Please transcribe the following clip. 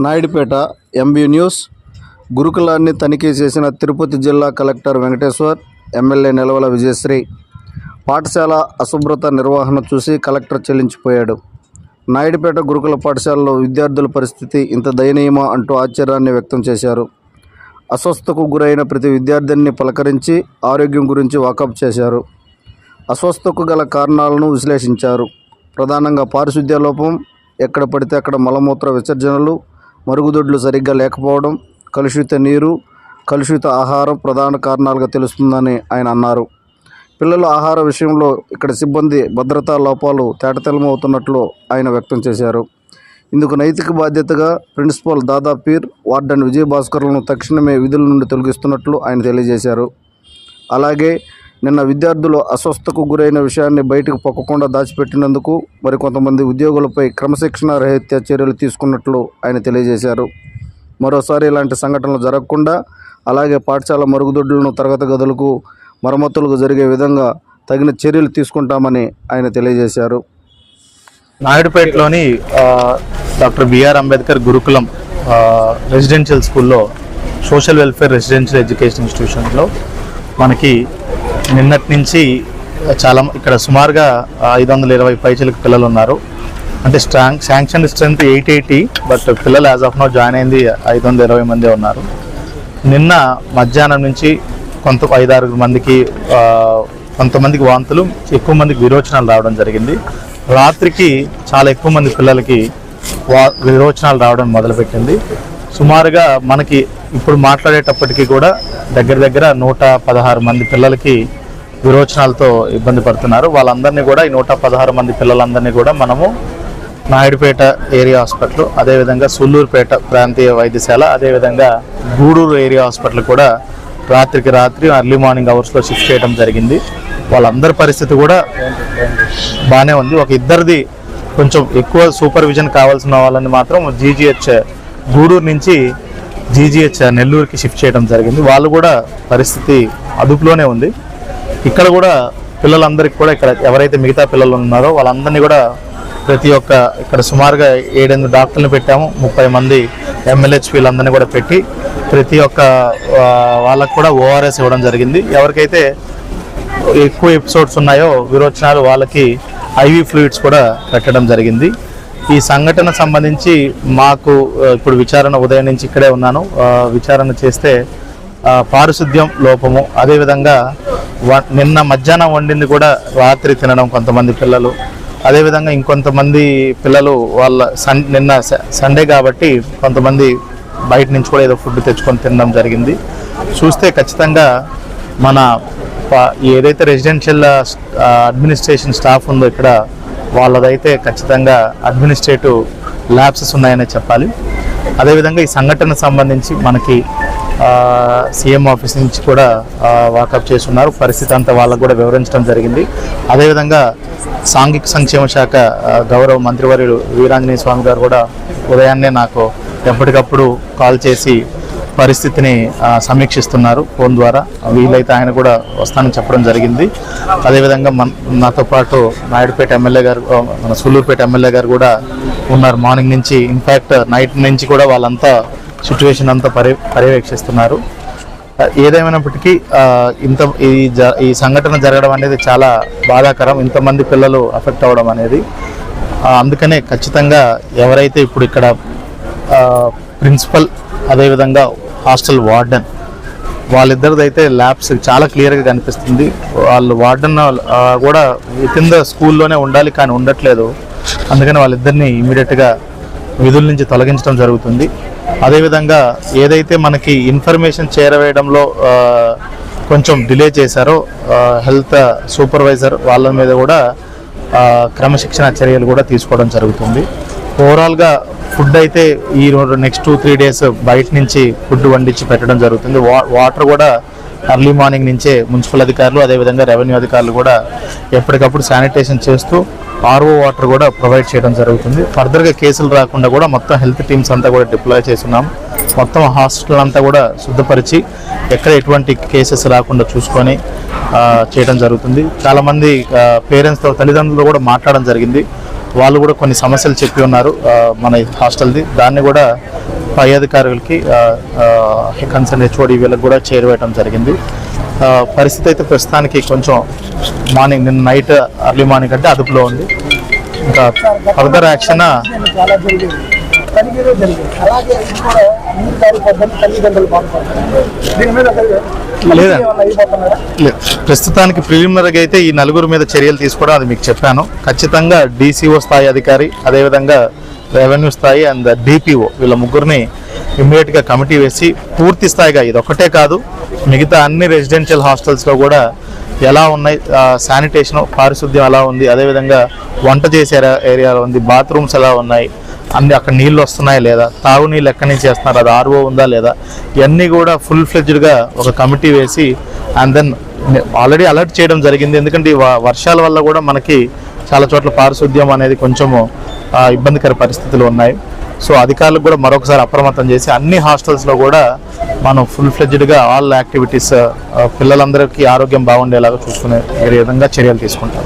Naidupeta MB news. గురుకులాన్ని తనిఖీ చేసిన తిరుపతి జిల్లా కలెక్టర్ వెంకటేశ్వర్ ఎమ్మెల్యే నిలవల విజయశ్రీ. పాఠశాల అశుభ్రత నిర్వహణ చూసి కలెక్టర్ చెల్లించిపోయాడు. నాయుడుపేట గురుకుల పాఠశాలలో విద్యార్థుల పరిస్థితి ఇంత దయనీయమా అంటూ ఆశ్చర్యాన్ని వ్యక్తం చేశారు. అస్వస్థకు గురైన ప్రతి విద్యార్థిని పలకరించి ఆరోగ్యం గురించి వాకప్ చేశారు. అస్వస్థకు గల కారణాలను విశ్లేషించారు. ప్రధానంగా పారిశుద్ధ్య లోపం ఎక్కడ పడితే అక్కడ మలమూత్ర విసర్జనలు మరుగుదొడ్లు సరిగ్గా లేకపోవడం కలుషిత నీరు కలుషిత ఆహారం ప్రధాన కారణాలుగా తెలుస్తుందని ఆయన అన్నారు. పిల్లల ఆహార విషయంలో ఇక్కడ సిబ్బంది భద్రతా లోపాలు తేటతెల్లమవుతున్నట్లు ఆయన వ్యక్తం చేశారు. ఇందుకు నైతిక బాధ్యతగా ప్రిన్సిపాల్ దాదా పీర్ వార్డెన్ విజయభాస్కర్లను తక్షణమే విధుల నుండి తొలగిస్తున్నట్లు ఆయన తెలియజేశారు. అలాగే నిన్న విద్యార్థులు అస్వస్థకు గురైన విషయాన్ని బయటకు పొక్కకుండా దాచిపెట్టినందుకు మరికొంతమంది ఉద్యోగులపై క్రమశిక్షణ రహిత్య చర్యలు తీసుకున్నట్లు ఆయన తెలియజేశారు. మరోసారి ఇలాంటి సంఘటనలు జరగకుండా అలాగే పాఠశాల మరుగుదొడ్లను తరగతి గదులకు మరమ్మతులకు జరిగే విధంగా తగిన చర్యలు తీసుకుంటామని ఆయన తెలియజేశారు. నాయుడుపేటలోని డాక్టర్ బిఆర్ అంబేద్కర్ గురుకులం రెసిడెన్షియల్ స్కూల్లో సోషల్ వెల్ఫేర్ రెసిడెన్షియల్ ఎడ్యుకేషన్ ఇన్స్టిట్యూషన్లో మనకి నిన్నటి నుంచి చాలా ఇక్కడ సుమారుగా ఐదు వందల ఇరవై పైచలకు పిల్లలు ఉన్నారు. అంటే strong sanction strength eight eighty but పిల్లలు యాజ్ ఆఫ్ నో జాయిన్ అయింది ఐదు వందల ఇరవై మందే ఉన్నారు. నిన్న మధ్యాహ్నం నుంచి కొంత ఐదారు మందికి కొంతమందికి వాంతులు ఎక్కువ మందికి విరోచనాలు రావడం జరిగింది. రాత్రికి చాలా ఎక్కువ మంది పిల్లలకి వా విరోచనాలు రావడం మొదలుపెట్టింది. సుమారుగా మనకి ఇప్పుడు మాట్లాడేటప్పటికీ కూడా దగ్గర దగ్గర నూట పదహారు మంది పిల్లలకి విరోచనాలతో ఇబ్బంది పడుతున్నారు. వాళ్ళందరినీ కూడా ఈ నూట పదహారు మంది పిల్లలందరినీ కూడా మనము నాయుడుపేట ఏరియా హాస్పిటల్ అదేవిధంగా సుల్లూరుపేట ప్రాంతీయ వైద్యశాల అదేవిధంగా గూడూరు ఏరియా హాస్పిటల్ కూడా రాత్రికి రాత్రి అర్లీ మార్నింగ్ అవర్స్లో షిఫ్ట్ చేయడం జరిగింది. వాళ్ళందరి పరిస్థితి కూడా బాగానే ఉంది. ఒక ఇద్దరిది కొంచెం ఎక్కువ సూపర్విజన్ కావాల్సిన వాళ్ళని మాత్రం జీజీహెచ్ గూడూరు నుంచి జీజీహెచ్ నెల్లూరుకి షిఫ్ట్ చేయడం జరిగింది. వాళ్ళు కూడా పరిస్థితి అదుపులోనే ఉంది. ఇక్కడ కూడా పిల్లలందరికీ కూడా ఇక్కడ ఎవరైతే మిగతా పిల్లలు ఉన్నారో వాళ్ళందరినీ కూడా ప్రతి ఒక్క ఇక్కడ సుమారుగా ఏడెనిమిది డాక్టర్లు పెట్టాము. ముప్పై మంది ఎమ్మెల్యేస్ వీళ్ళందరినీ కూడా పెట్టి ప్రతి ఒక్క వాళ్ళకు కూడా ఓఆర్ఎస్ ఇవ్వడం జరిగింది. ఎవరికైతే ఎక్కువ ఎపిసోడ్స్ ఉన్నాయో విరోచనాలు వాళ్ళకి ఐవి ఫ్లూయిడ్స్ కూడా పెట్టడం జరిగింది. ఈ సంఘటన సంబంధించి మాకు ఇప్పుడు విచారణ ఉదయం నుంచి ఇక్కడే ఉన్నాను. విచారణ చేస్తే పారిశుద్ధ్యం లోపము అదేవిధంగా నిన్న మధ్యాహ్నం వండింది కూడా రాత్రి తినడం కొంతమంది పిల్లలు. అదేవిధంగా ఇంకొంతమంది పిల్లలు వాళ్ళ సన్ నిన్న స- సండే కాబట్టి కొంతమంది బయట నుంచి కూడా ఏదో ఫుడ్ తెచ్చుకొని తినడం జరిగింది. చూస్తే ఖచ్చితంగా మన ప- ఏదైతే రెసిడెన్షియల్ అడ్మినిస్ట్రేషన్ స్టాఫ్ ఉందో ఇక్కడ వాళ్ళదైతే ఖచ్చితంగా అడ్మినిస్ట్రేటివ్ ల్యాబ్సెస్ ఉన్నాయనే చెప్పాలి. అదేవిధంగా ఈ సంఘటన సంబంధించి మనకి సీఎం ఆఫీస్ నుంచి కూడా వాకప్ చేస్తున్నారు. పరిస్థితి అంతా వాళ్ళకు కూడా వివరించడం జరిగింది. అదేవిధంగా సాంఘిక సంక్షేమ శాఖ గౌరవ మంత్రివర్యుడు వీరాంజనేయ స్వామి గారు కూడా ఉదయాన్నే నాకు ఎప్పటికప్పుడు కాల్ చేసి పరిస్థితిని సమీక్షిస్తున్నారు ఫోన్ ద్వారా. వీలైతే ఆయన కూడా వస్తానని చెప్పడం జరిగింది. అదేవిధంగా మన నాతో పాటు నాయుడుపేట ఎమ్మెల్యే గారు మన సూళ్ళూరుపేట ఎమ్మెల్యే గారు కూడా ఉన్నారు. మార్నింగ్ నుంచి ఇన్ఫ్యాక్ట్ నైట్ నుంచి కూడా వాళ్ళంతా సిచ్యువేషన్ అంతా పర్య పర్యవేక్షిస్తున్నారు. ఏదేమైనప్పటికీ ఇంత ఈ జ ఈ సంఘటన జరగడం అనేది చాలా బాధాకరం. ఇంతమంది పిల్లలు అఫెక్ట్ అవ్వడం అనేది అందుకనే ఖచ్చితంగా ఎవరైతే ఇప్పుడు ఇక్కడ ప్రిన్సిపల్ అదేవిధంగా హాస్టల్ వార్డెన్. వాళ్ళిద్దరిదైతే ల్యాబ్స్ చాలా క్లియర్గా కనిపిస్తుంది. వాళ్ళు వార్డెన్ కూడా కింద స్కూల్లోనే ఉండాలి కానీ ఉండట్లేదు. అందుకని వాళ్ళిద్దరిని ఇమీడియట్గా విధుల నుంచి తొలగించడం జరుగుతుంది. అదేవిధంగా ఏదైతే మనకి ఇన్ఫర్మేషన్ చేరవేయడంలో కొంచెం డిలే చేశారో హెల్త్ సూపర్వైజర్ వాళ్ళ మీద కూడా క్రమశిక్షణ చర్యలు కూడా తీసుకోవడం జరుగుతుంది. ఓవరాల్గా ఫుడ్ అయితే ఈ రోజు నెక్స్ట్ టూ త్రీ డేస్ బయట నుంచి ఫుడ్ వండించి పెట్టడం జరుగుతుంది. వా వాటర్ కూడా అర్లీ మార్నింగ్ నుంచే మున్సిపల్ అధికారులు అదేవిధంగా రెవెన్యూ అధికారులు కూడా ఎప్పటికప్పుడు శానిటేషన్ చేస్తూ ఆర్ఓ వాటర్ కూడా ప్రొవైడ్ చేయడం జరుగుతుంది. ఫర్దర్గా కేసులు రాకుండా కూడా మొత్తం హెల్త్ టీమ్స్ అంతా కూడా డిప్లాయ్ చేస్తున్నాం. మొత్తం హాస్పిటల్ అంతా కూడా శుద్ధపరిచి ఎక్కడ ఎటువంటి కేసెస్ రాకుండా చూసుకొని చేయడం జరుగుతుంది. చాలామంది పేరెంట్స్తో తల్లిదండ్రులు కూడా మాట్లాడడం జరిగింది. వాళ్ళు కూడా కొన్ని సమస్యలు చెప్పి ఉన్నారు మన హాస్టల్ది. దాన్ని కూడా పై అధికారులకి కన్సర్న్ హెచ్ఓడి వీళ్ళకి కూడా చేరవేయడం జరిగింది. పరిస్థితి అయితే ప్రస్తుతానికి కొంచెం మార్నింగ్ నిన్న నైట్ అర్లీ మార్నింగ్ అంటే అదుపులో ఉంది. ఇంకా ఫర్దర్ యాక్షన్ అలాగే కూడా తల్లిదండ్రులు లేదా. ప్రస్తుతానికి ప్రిలిమినరీగా అయితే ఈ నలుగురు మీద చర్యలు తీసుకోవడం అది మీకు చెప్పాను. ఖచ్చితంగా డీసీఓ స్థాయి అధికారి అదేవిధంగా రెవెన్యూ స్థాయి అండ్ డిపిఓ వీళ్ళ ముగ్గురిని ఇమ్మీడియట్గా కమిటీ వేసి పూర్తి స్థాయిగా ఇది ఒక్కటే కాదు మిగతా అన్ని రెసిడెన్షియల్ హాస్టల్స్లో కూడా ఎలా ఉన్నాయి శానిటేషన్ పారిశుద్ధ్యం ఎలా ఉంది అదేవిధంగా వంట చేసే ఏరియా- ఏరియాలో ఉంది బాత్రూమ్స్ ఎలా ఉన్నాయి అన్ని అక్కడ నీళ్ళు వస్తున్నాయా లేదా? తాగునీళ్ళు ఎక్కడి నుంచి చేస్తున్నారు అది ఆర్ఓ ఉందా లేదా? ఇవన్నీ కూడా ఫుల్ ఫ్లెడ్జ్డ్గా ఒక కమిటీ వేసి అండ్ దెన్ ఆల్రెడీ అలర్ట్ చేయడం జరిగింది. ఎందుకంటే ఈ వర్షాల వల్ల కూడా మనకి చాలా చోట్ల పారిశుద్ధ్యం అనేది కొంచెము ఇబ్బందికర పరిస్థితులు ఉన్నాయి. సో అధికారులకు కూడా మరొకసారి అప్రమత్తం చేసి అన్ని హాస్టల్స్లో కూడా మనం ఫుల్ ఫ్లెడ్జ్డ్గా ఆల్ యాక్టివిటీస్ పిల్లలందరికీ ఆరోగ్యం బాగుండేలాగా చూసుకునే విధంగా చర్యలు తీసుకుంటాం.